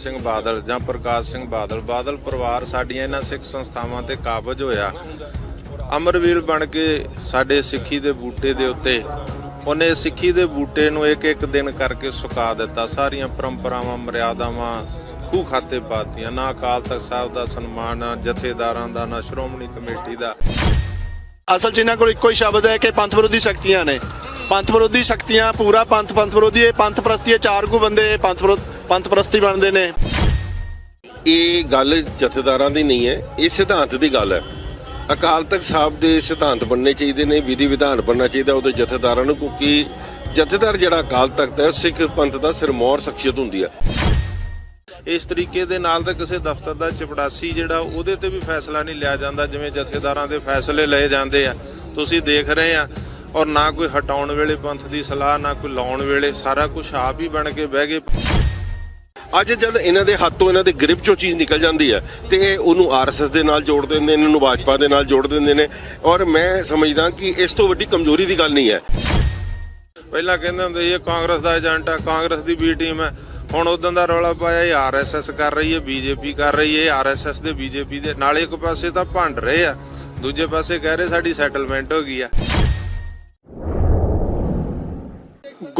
ਸਿੰਘ ਬਾਦਲ ਜਾਂ ਪ੍ਰਕਾਸ਼ ਸਿੰਘ ਬਾਦਲ ਬਾਦਲ ਪਰਿਵਾਰ ਸਾਡੀਆਂ ਇਹਨਾਂ ਸਿੱਖ ਸੰਸਥਾਵਾਂ ਤੇ ਕਾਬਜ ਹੋਇਆ। ਅਮਰਵੀਰ ਬਣ ਕੇ ਸਾਡੇ ਸਿੱਖੀ ਦੇ ਬੂਟੇ ਦੇ ਉੱਤੇ, ਉਹਨੇ ਸਿੱਖੀ ਦੇ ਬੂਟੇ ਨੂੰ ਇੱਕ ਇੱਕ ਦਿਨ ਕਰਕੇ ਸੁਕਾ ਦਿੱਤਾ। ਸਾਰੀਆਂ ਪਰੰਪਰਾਵਾਂ, ਮਰਿਆਦਾਵਾਂ ਖੂਹ ਖਾਤੇ ਪਾਤੀਆਂ। ਨਾ ਅਕਾਲ ਤਖਤ ਸਾਹਿਬ ਦਾ ਸਨਮਾਨ ਨਾ ਜਥੇਦਾਰਾਂ ਦਾ, ਨਾ ਸ਼੍ਰੋਮਣੀ ਕਮੇਟੀ ਦਾ। ਅਸਲ 'ਚ ਇਹਨਾਂ ਕੋਲ ਇੱਕੋ ਹੀ ਸ਼ਬਦ ਹੈ ਕਿ ਪੰਥ ਵਿਰੋਧੀ ਸ਼ਕਤੀਆਂ ਨੇ। ਪੰਥ ਵਿਰੋਧੀ ਸ਼ਕਤੀਆਂ ਪੂਰਾ ਪੰਥ ਪੰਥ ਵਿਰੋਧੀ ਇਹ ਪੰਥ ਪ੍ਰਸਤੀ ਇਹ ਚਾਰ ਕੁ ਬੰਦੇ ਪੰਥ ਵਿਰੋਧ ਪੰਥ ਪ੍ਰਸਤੀ ਬਣਦੇ ਨੇ। ਇਹ ਗੱਲ ਜਥੇਦਾਰਾਂ ਦੀ ਨਹੀਂ ਹੈ ਇਹ ਸਿਧਾਂਤ ਦੀ ਗੱਲ ਹੈ। ਅਕਾਲ ਤਖਤ ਸਾਹਿਬ ਦੇ ਸਿਧਾਂਤ ਬਣਨੇ ਚਾਹੀਦੇ ਨੇ ਵਿਧੀ ਵਿਧਾਨ ਬਣਨਾ ਚਾਹੀਦਾ ਉਹਦੇ ਜਥੇਦਾਰਾਂ ਨੂੰ ਕਿਉਂਕਿ ਜਥੇਦਾਰ ਜਿਹੜਾ ਅਕਾਲ ਤਖਤ ਹੈ ਸਿੱਖ ਪੰਥ ਦਾ ਸਿਰਮੌਰ ਸ਼ਖਸੀਅਤ ਹੁੰਦੀ ਹੈ। ਇਸ ਤਰੀਕੇ ਦੇ ਨਾਲ ਤਾਂ ਕਿਸੇ ਦਫ਼ਤਰ ਦਾ ਚਪੜਾਸੀ ਜਿਹੜਾ ਉਹਦੇ ਤੇ ਵੀ ਫੈਸਲਾ ਨਹੀਂ ਲਿਆ ਜਾਂਦਾ ਜਿਵੇਂ ਜਥੇਦਾਰਾਂ ਦੇ ਫੈਸਲੇ ਲਏ ਜਾਂਦੇ ਆ। ਤੁਸੀਂ ਦੇਖ ਰਹੇ ਆ ਔਰ ਨਾ ਕੋਈ ਹਟਾਉਣ ਵੇਲੇ ਪੰਥ ਦੀ ਸਲਾਹ ਨਾ ਕੋਈ ਲਾਉਣ ਵੇਲੇ ਸਾਰਾ ਕੁਝ ਆਪ ਹੀ ਬਣ ਕੇ ਬਹਿ ਗਏ। ਅੱਜ ਜਦ ਇਹਨਾਂ ਦੇ ਹੱਥੋਂ ਇਹਨਾਂ ਦੇ ਗ੍ਰਿਪ ਚੋਂ ਚੀਜ਼ ਨਿਕਲ ਜਾਂਦੀ ਹੈ ਤੇ ਇਹ ਉਹਨੂੰ ਆਰਐਸਐਸ ਦੇ ਨਾਲ ਜੋੜ ਦਿੰਦੇ ਨੇ, ਇਹਨੂੰ ਭਾਜਪਾ ਦੇ ਨਾਲ ਜੋੜ ਦਿੰਦੇ ਨੇ ਔਰ ਮੈਂ ਸਮਝਦਾ ਕਿ ਇਸ ਤੋਂ ਵੱਡੀ ਕਮਜ਼ੋਰੀ ਦੀ ਗੱਲ ਨਹੀਂ ਹੈ। ਪਹਿਲਾਂ ਕਹਿੰਦੇ ਹੁੰਦੇ ਸੀ, ਇਹ ਕਾਂਗਰਸ ਦਾ ਏਜੰਟ ਹੈ, ਕਾਂਗਰਸ ਦੀ ਬੀ ਟੀਮ ਹੈ। ਹੁਣ ਉਦੋਂ ਦਾ ਰੌਲਾ ਪਾਇਆ ਇਹ ਆਰਐਸਐਸ ਕਰ ਰਹੀ ਹੈ ਬੀਜੇਪੀ ਕਰ ਰਹੀ ਹੈ ਆਰਐਸਐਸ ਦੇ ਬੀਜੇਪੀ ਦੇ। ਨਾਲੇ ਇੱਕ ਪਾਸੇ ਤਾਂ ਭੰਡ ਰਹੇ ਆ, ਦੂਜੇ ਪਾਸੇ ਕਹਿ ਰਹੇ ਸਾਡੀ ਸੈਟਲਮੈਂਟ ਹੋ ਗਈ ਆ।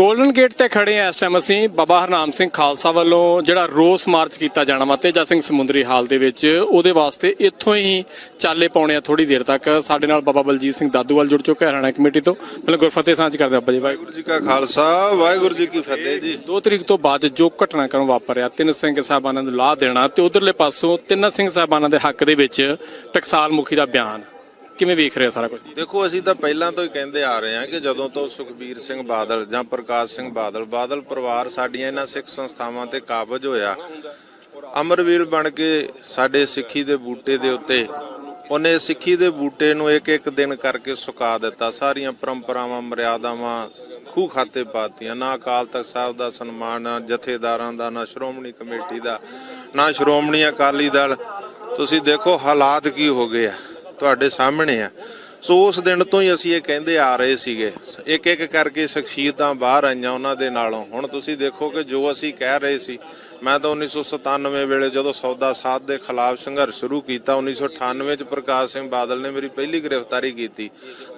ਗੋਲਡਨ ਗੇਟ ਤੇ ਖੜੇ ਆ ਇਸ ਟਾਈਮ ਅਸੀਂ ਬਾਬਾ ਹਰਨਾਮ ਸਿੰਘ ਖਾਲਸਾ ਵੱਲੋਂ ਜਿਹੜਾ ਰੋਸ ਮਾਰਚ ਕੀਤਾ ਜਾਣਾ ਵਾ ਤੇਜਾ ਸਿੰਘ ਸਮੁੰਦਰੀ ਹਾਲ ਦੇ ਵਿੱਚ, ਉਹਦੇ ਵਾਸਤੇ ਇੱਥੋਂ ਹੀ ਚਾਲੇ ਪਾਉਣੇ ਆ ਥੋੜੀ ਦੇਰ ਤੱਕ। ਸਾਡੇ ਨਾਲ ਬਾਬਾ ਬਲਜੀਤ ਸਿੰਘ ਦਾਦੂਵਾਲ ਜੁੜ ਚੁੱਕੇ ਆ ਹਰਿਆਣਾ ਕਮੇਟੀ ਤੋਂ। ਪਹਿਲਾਂ ਗੁਰਫਤਿਹ ਸਾਂਝ ਕਰਦੇ ਆਪਾਂ ਜੀ, ਵਾਹਿਗੁਰੂ ਜੀ ਕਾ ਖਾਲਸਾ, ਵਾਹਿਗੁਰੂ ਜੀ ਕੀ ਫਤਿਹ ਜੀ। ਦੋ ਤਰੀਕ ਤੋਂ ਬਾਅਦ ਜੋ ਘਟਨਾ ਘਟਨਾਕ੍ਰਮ ਵਾਪਰਿਆ, ਤਿੰਨ ਸਿੰਘ ਸਾਹਿਬਾਨਾਂ ਨੂੰ ਲਾਹ ਦੇਣਾ ਤੇ ਉਧਰਲੇ ਪਾਸੋਂ ਤਿੰਨ ਸਿੰਘ ਸਾਹਿਬਾਨਾਂ ਦੇ ਹੱਕ ਦੇ ਵਿੱਚ ਟਕਸਾਲ ਮੁਖੀ ਦਾ ਬਿਆਨ। ਕਿਵੇਂ ਵੇਖ ਰਹੇ ਆ ਸਾਰਾ ਕੁਝ? ਦੇਖੋ, ਅਸੀਂ ਤਾਂ ਪਹਿਲਾਂ ਤੋਂ ਹੀ ਕਹਿੰਦੇ ਆ ਰਹੇ ਹਾਂ ਕਿ ਜਦੋਂ ਤੋਂ ਸੁਖਬੀਰ ਸਿੰਘ ਬਾਦਲ ਜਾਂ ਪ੍ਰਕਾਸ਼ ਸਿੰਘ ਬਾਦਲ ਬਾਦਲ ਪਰਿਵਾਰ ਸਾਡੀਆਂ ਇਹਨਾਂ ਸਿੱਖ ਸੰਸਥਾਵਾਂ ਤੇ ਕਾਬਜ ਹੋਇਆ, ਅਮਰਵੀਰ ਬਣ ਕੇ ਸਾਡੇ ਸਿੱਖੀ ਦੇ ਬੂਟੇ ਦੇ ਉੱਤੇ, ਉਹਨੇ ਸਿੱਖੀ ਦੇ ਬੂਟੇ ਨੂੰ ਇੱਕ ਇੱਕ ਦਿਨ ਕਰਕੇ ਸੁਕਾ ਦਿੱਤਾ। ਸਾਰੀਆਂ ਪਰੰਪਰਾਵਾਂ, ਮਰਿਆਦਾਵਾਂ ਖੂਹ ਖਾਤੇ ਪਾਤੀਆਂ। ਨਾ ਅਕਾਲ ਤਖਤ ਸਾਹਿਬ ਦਾ ਸਨਮਾਨ, ਨਾ ਜਥੇਦਾਰਾਂ ਦਾ, ਨਾ ਸ਼੍ਰੋਮਣੀ ਕਮੇਟੀ ਦਾ, ਨਾ ਸ਼੍ਰੋਮਣੀ ਅਕਾਲੀ ਦਲ। ਤੁਸੀਂ ਦੇਖੋ ਹਾਲਾਤ ਕੀ ਹੋ ਗਏ ਆ। ਤੁਹਾਡੇ ਸਾਹਮਣੇ ਆ। ਸੋ ਉਸ ਦਿਨ ਤੋਂ ਹੀ ਅਸੀਂ ਇਹ ਕਹਿੰਦੇ ਆ ਰਹੇ ਸੀਗੇ। ਇੱਕ ਇੱਕ ਕਰਕੇ ਸ਼ਖਸੀਅਤਾਂ ਬਾਹਰ ਆਈਆਂ ਉਹਨਾਂ ਦੇ ਨਾਲੋਂ। ਹੁਣ ਤੁਸੀਂ ਦੇਖੋ ਕਿ ਜੋ ਅਸੀਂ ਕਹਿ ਰਹੇ ਸੀ ਮੈਂ ਤਾਂ 1997 ਵੇਲੇ ਜਦੋਂ ਸੌਦਾ ਸਾਧ ਦੇ ਖਿਲਾਫ ਸੰਘਰਸ਼ ਸ਼ੁਰੂ ਕੀਤਾ 1998 ਚ ਪ੍ਰਕਾਸ਼ ਸਿੰਘ ਬਾਦਲ ਨੇ ਮੇਰੀ ਪਹਿਲੀ ਗ੍ਰਿਫਤਾਰੀ ਕੀਤੀ।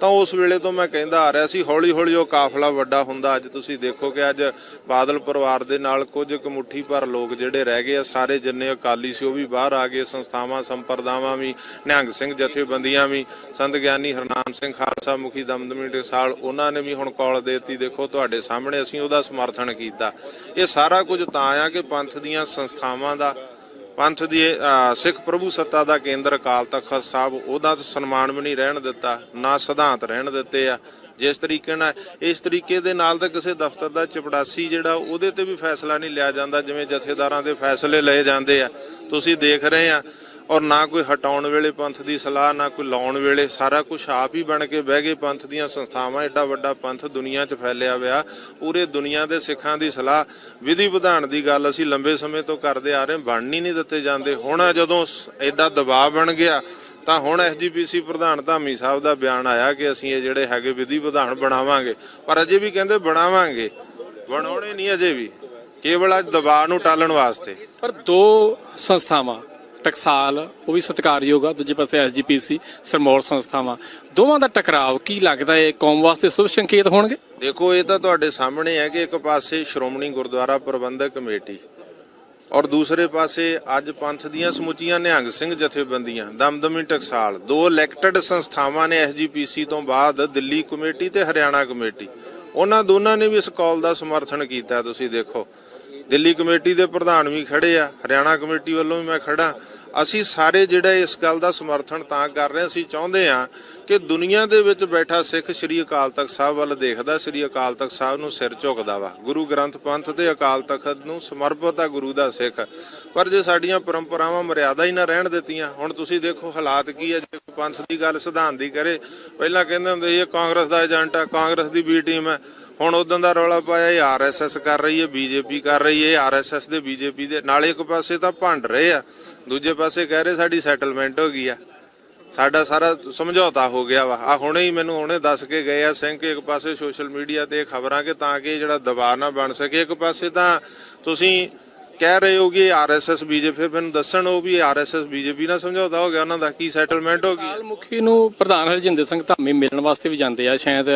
ਤਾਂ ਉਸ ਵੇਲੇ ਤੋਂ ਮੈਂ ਕਹਿੰਦਾ ਆ ਰਿਹਾ ਸੀ ਹੌਲੀ ਹੌਲੀ ਉਹ ਕਾਫਲਾ ਵੱਡਾ ਹੁੰਦਾ, ਅੱਜ ਤੁਸੀਂ ਦੇਖੋ ਕਿ ਅੱਜ ਬਾਦਲ ਪਰਿਵਾਰ ਦੇ ਨਾਲ ਕੁਝ ਕੁ ਮੁੱਠੀ ਭਰ ਲੋਕ ਜਿਹੜੇ ਰਹਿ ਗਏ ਆ, ਸਾਰੇ ਜਿੰਨੇ ਅਕਾਲੀ ਸੀ, ਉਹ ਵੀ ਬਾਹਰ ਆ ਗਏ, ਸੰਸਥਾਵਾਂ, ਸੰਪਰਦਾਵਾਂ ਵੀ, ਨਿਹੰਗ ਸਿੰਘ ਜਥੇਬੰਦੀਆਂ ਵੀ, ਸੰਤ ਗਿਆਨੀ ਹਰਨਾਮ ਸਿੰਘ ਖਾਲਸਾ ਮੁਖੀ ਦਮਦਮੀ ਟਕਸਾਲ ਉਹਨਾਂ ਨੇ ਵੀ ਹੁਣ ਕੌਲ ਦੇਤੀ, ਦੇਖੋ ਤੁਹਾਡੇ ਸਾਹਮਣੇ ਅਸੀਂ ਉਹਦਾ ਸਮਰਥਨ ਕੀਤਾ। ਇਹ ਸਾਰਾ ਕੁਝ ਤਾਂ ਆ ਕਿ ਪੰਥ ਦੀਆਂ ਸੰਸਥਾਵਾਂ ਦਾ, ਪੰਥ ਦੀ ਸਿੱਖ ਪ੍ਰਭੂ ਸੱਤਾ ਦਾ ਕੇਂਦਰ ਅਕਾਲ ਤਖਤ ਸਾਹਿਬ, ਉਹਦਾ ਸਨਮਾਨ ਵੀ ਨਹੀਂ ਰਹਿਣ ਦਿੱਤਾ, ਨਾ ਸਿਧਾਂਤ ਰਹਿਣ ਦਿੱਤੇ ਆ। ਜਿਸ ਤਰੀਕੇ ਨਾਲ, ਇਸ ਤਰੀਕੇ ਦੇ ਨਾਲ ਤਾਂ ਕਿਸੇ ਦਫ਼ਤਰ ਦਾ ਚਪੜਾਸੀ ਜਿਹੜਾ, ਉਹਦੇ ਤੇ ਵੀ ਫੈਸਲਾ ਨਹੀਂ ਲਿਆ ਜਾਂਦਾ, ਜਿਵੇਂ ਜਥੇਦਾਰਾਂ ਦੇ ਫੈਸਲੇ ਲਏ ਜਾਂਦੇ ਆ। ਤੁਸੀਂ ਦੇਖ ਰਹੇ ਆ ਔਰ ਨਾ ਕੋਈ ਹਟਾਉਣ ਵੇਲੇ ਪੰਥ ਦੀ ਸਲਾਹ, ਨਾ ਕੋਈ ਲਾਉਣ ਵੇਲੇ। ਸਾਰਾ ਕੁਝ ਆਪ ਹੀ ਬਣ ਕੇ ਬਹਿ ਗਏ ਪੰਥ ਦੀਆਂ ਸੰਸਥਾਵਾਂ। ਐਡਾ ਵੱਡਾ ਪੰਥ ਦੁਨੀਆ 'ਚ ਫੈਲਿਆ ਹੋਇਆ। ਪੂਰੇ ਦੁਨੀਆ ਦੇ ਸਿੱਖਾਂ ਦੀ ਸਲਾਹ, ਵਿਧੀ ਵਿਧਾਨ ਦੀ ਗੱਲ ਅਸੀਂ ਲੰਬੇ ਸਮੇਂ ਤੋਂ ਕਰਦੇ ਆ ਰਹੇ ਬਣਨ ਨਹੀਂ ਦਿੱਤੇ ਜਾਂਦੇ। ਹੁਣ ਜਦੋਂ ਸ- ਐਡਾ ਦਬਾਅ ਬਣ ਗਿਆ, ਤਾਂ ਹੁਣ ਐਸਜੀਪੀਸੀ ਪ੍ਰਧਾਨ ਧਾਮੀ ਸਾਹਿਬ ਦਾ ਬਿਆਨ ਆਇਆ ਕਿ ਅਸੀਂ ਇਹ ਜਿਹੜੇ ਹੈਗੇ ਵਿਧੀ ਵਿਧਾਨ ਬਣਾਵਾਂਗੇ। ਪਰ ਅਜੇ ਵੀ ਕਹਿੰਦੇ ਬਣਾਵਾਂਗੇ। ਬਣਾਉਣੇ ਨਹੀਂ ਅਜੇ ਵੀ। ਕੇਵਲ ਅੱਜ ਦਬਾਅ ਨੂੰ ਟਾਲਣ ਵਾਸਤੇ। ਪਰ ਦੋ ਸੰਸਥਾਵਾਂ ਟਕਸਾਲ ਉਹ ਵੀ ਸਤਿਕਾਰਯੋਗ ਆ, ਦੂਜੇ ਪਾਸੇ ਐਸਜੀਪੀਸੀ, ਸਰਮੌਰ ਸੰਸਥਾਵਾਂ। ਦੋਵਾਂ ਦਾ ਟਕਰਾਵ ਕੀ ਲੱਗਦਾ ਹੈ ਕੌਮ ਵਾਸਤੇ ਸ਼ੁਭ ਸੰਕੇਤ ਹੋਣਗੇ? ਦੇਖੋ, ਇਹ ਤਾਂ ਤੁਹਾਡੇ ਸਾਹਮਣੇ ਹੈ ਕਿ ਇੱਕ ਪਾਸੇ ਸ਼੍ਰੋਮਣੀ ਗੁਰਦੁਆਰਾ ਪ੍ਰਬੰਧਕ ਕਮੇਟੀ ਔਰ ਦੂਸਰੇ ਪਾਸੇ ਅੱਜ ਪੰਥ ਦੀਆਂ ਸਮੁੱਚੀਆਂ ਨਿਹੰਗ ਸਿੰਘ ਜਥੇਬੰਦੀਆਂ, ਦਮਦਮੀ ਟਕਸਾਲ, ਦੋ ਇਲੈਕਟਡ ਸੰਸਥਾਵਾਂ ਨੇ ਐਸਜੀਪੀਸੀ ਤੋਂ ਬਾਅਦ ਦਿੱਲੀ ਕਮੇਟੀ ਤੇ ਹਰਿਆਣਾ ਕਮੇਟੀ। ਉਹਨਾਂ ਦੋਨਾਂ ਨੇ ਵੀ ਇਸ ਕਾਲ ਦਾ ਸਮਰਥਨ ਕੀਤਾ, ਤੁਸੀਂ ਦੇਖੋ। ਦਿੱਲੀ ਕਮੇਟੀ ਦੇ ਪ੍ਰਧਾਨ ਵੀ ਖੜੇ ਆ, ਹਰਿਆਣਾ ਕਮੇਟੀ ਵੱਲੋਂ ਵੀ ਮੈਂ ਖੜਾ। ਅਸੀਂ ਸਾਰੇ ਜਿਹੜਾ ਇਸ ਗੱਲ ਦਾ ਸਮਰਥਨ ਤਾਂ ਕਰ ਰਹੇ ਅਸੀਂ ਚਾਹੁੰਦੇ ਹਾਂ ਕਿ ਦੁਨੀਆ ਦੇ ਵਿੱਚ ਬੈਠਾ ਸਿੱਖ ਸ੍ਰੀ ਅਕਾਲ ਤਖਤ ਸਾਹਿਬ ਵੱਲ ਦੇਖਦਾ, ਸ੍ਰੀ ਅਕਾਲ ਤਖਤ ਸਾਹਿਬ ਨੂੰ ਸਿਰ ਝੁਕਦਾ ਵਾ। ਗੁਰੂ ਗ੍ਰੰਥ ਪੰਥ ਤੇ ਅਕਾਲ ਤਖਤ ਨੂੰ ਸਮਰਪਿਤ ਆ ਗੁਰੂ ਦਾ ਸਿੱਖ। ਪਰ ਜੇ ਸਾਡੀਆਂ ਪਰੰਪਰਾਵਾਂ ਮਰਿਆਦਾ ਹੀ ਨਾ ਰਹਿਣ ਦਿੱਤੀਆਂ, ਹੁਣ ਤੁਸੀਂ ਦੇਖੋ ਹਾਲਾਤ ਕੀ ਹੈ ਜੇ ਪੰਥ ਦੀ ਗੱਲ ਸਿਧਾਂਤ ਦੀ ਕਰੇ, ਪਹਿਲਾਂ ਕਹਿੰਦੇ ਹੁੰਦੇ ਸੀ, ਇਹ ਕਾਂਗਰਸ ਦਾ ਏਜੰਟ ਆ, ਕਾਂਗਰਸ ਦੀ ਬੀ ਟੀਮ ਹੈ ਹੁਣ ਉਦੋਂ ਦਾ ਰੌਲਾ ਪਾਇਆ ਇਹ ਆਰਐਸਐਸ ਕਰ ਰਹੀ ਹੈ, ਬੀਜੇਪੀ ਕਰ ਰਹੀ ਹੈ ਆਰਐਸਐਸ ਦੇ ਬੀਜੇਪੀ ਦੇ। ਨਾਲੇ ਇੱਕ ਪਾਸੇ ਤਾਂ ਭੰਡ ਰਹੇ ਆ, ਦੂਜੇ ਪਾਸੇ ਕਹਿ ਰਹੇ ਸਾਡੀ ਸੈਟਲਮੈਂਟ ਹੋ ਗਈ ਆ। ਸਾਡਾ ਸਾਰਾ ਸਮਝੌਤਾ ਹੋ ਗਿਆ ਵਾ। ਆ ਹੁਣੇ ਹੀ ਮੈਨੂੰ ਹੁਣੇ ਦੱਸ ਕੇ ਗਏ ਆ, ਸਿੰਘ ਕਿ ਇੱਕ ਪਾਸੇ ਸੋਸ਼ਲ ਮੀਡੀਆ ਤੇ ਖਬਰਾਂ ਕਿ ਤਾਂ ਕਿ ਜਿਹੜਾ ਦਬਾਅ ਨਾ ਬਣ ਸਕੇ। ਇੱਕ ਪਾਸੇ ਤਾਂ ਤੁਸੀਂ ਕਹਿ ਰਹੇ ਹੋ ਕਿ ਆਰਐਸਐਸ ਬੀਜੇਪੀ ਮੈਨੂੰ ਦੱਸਣ ਉਹ ਵੀ ਆਰਐਸਐਸ ਬੀਜੇਪੀ ਨਾਲ ਸਮਝੌਤਾ ਹੋ ਗਿਆ, ਉਹਨਾਂ ਦਾ ਕੀ ਸੈਟਲਮੈਂਟ ਹੋ ਗਈ ਮੁਖੀ ਨੂੰ ਪ੍ਰਧਾਨ ਹਰਜਿੰਦਰ ਸਿੰਘ ਧਾਮੀ ਮਿਲਣ ਵਾਸਤੇ ਵੀ ਜਾਂਦੇ ਆ, ਸ਼ਾਇਦ